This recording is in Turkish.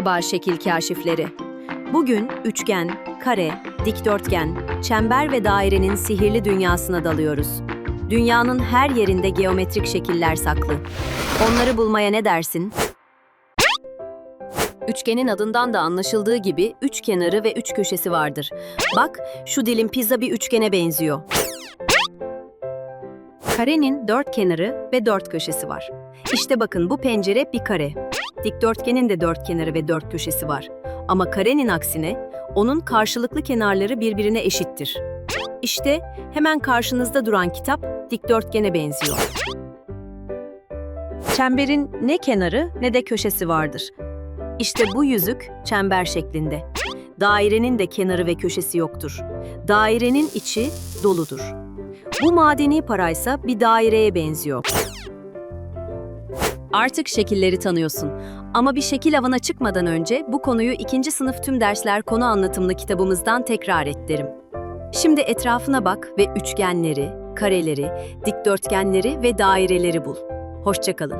Merhaba şekil kaşifleri. Bugün üçgen, kare, dikdörtgen, çember ve dairenin sihirli dünyasına dalıyoruz. Dünyanın her yerinde geometrik şekiller saklı. Onları bulmaya ne dersin? Üçgenin adından da anlaşıldığı gibi üç kenarı ve üç köşesi vardır. Bak, şu dilim pizza bir üçgene benziyor. Karenin dört kenarı ve dört köşesi var. İşte bakın bu pencere bir kare. Dikdörtgenin de dört kenarı ve dört köşesi var. Ama karenin aksine onun karşılıklı kenarları birbirine eşittir. İşte hemen karşınızda duran kitap dikdörtgene benziyor. Çemberin ne kenarı ne de köşesi vardır. İşte bu yüzük çember şeklinde. Dairenin de kenarı ve köşesi yoktur. Dairenin içi doludur. Bu madeni paraysa bir daireye benziyor. Artık şekilleri tanıyorsun. Ama bir şekil avına çıkmadan önce bu konuyu ikinci sınıf tüm dersler konu anlatımlı kitabımızdan tekrar et derim. Şimdi etrafına bak ve üçgenleri, kareleri, dikdörtgenleri ve daireleri bul. Hoşçakalın.